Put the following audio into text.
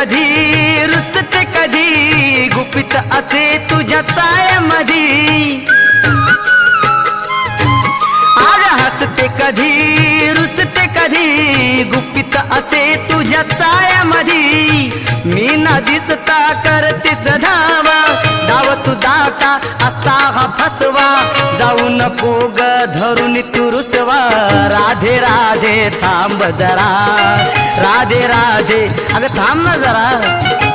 कधी रुसते कधी गुपित असे तुझ्या चाळ्यामधी आज हसते कधी रुसते कधी गुपित असे तुझ्या चाळ्यामधी मी न दिसता करते सधावा डाव तू दाटा असा हा फसवा. जाऊ नको ग धरून तुरुसवा. राधे राधे थांब जरा. राधे राधे. अगं थांब ना जरा.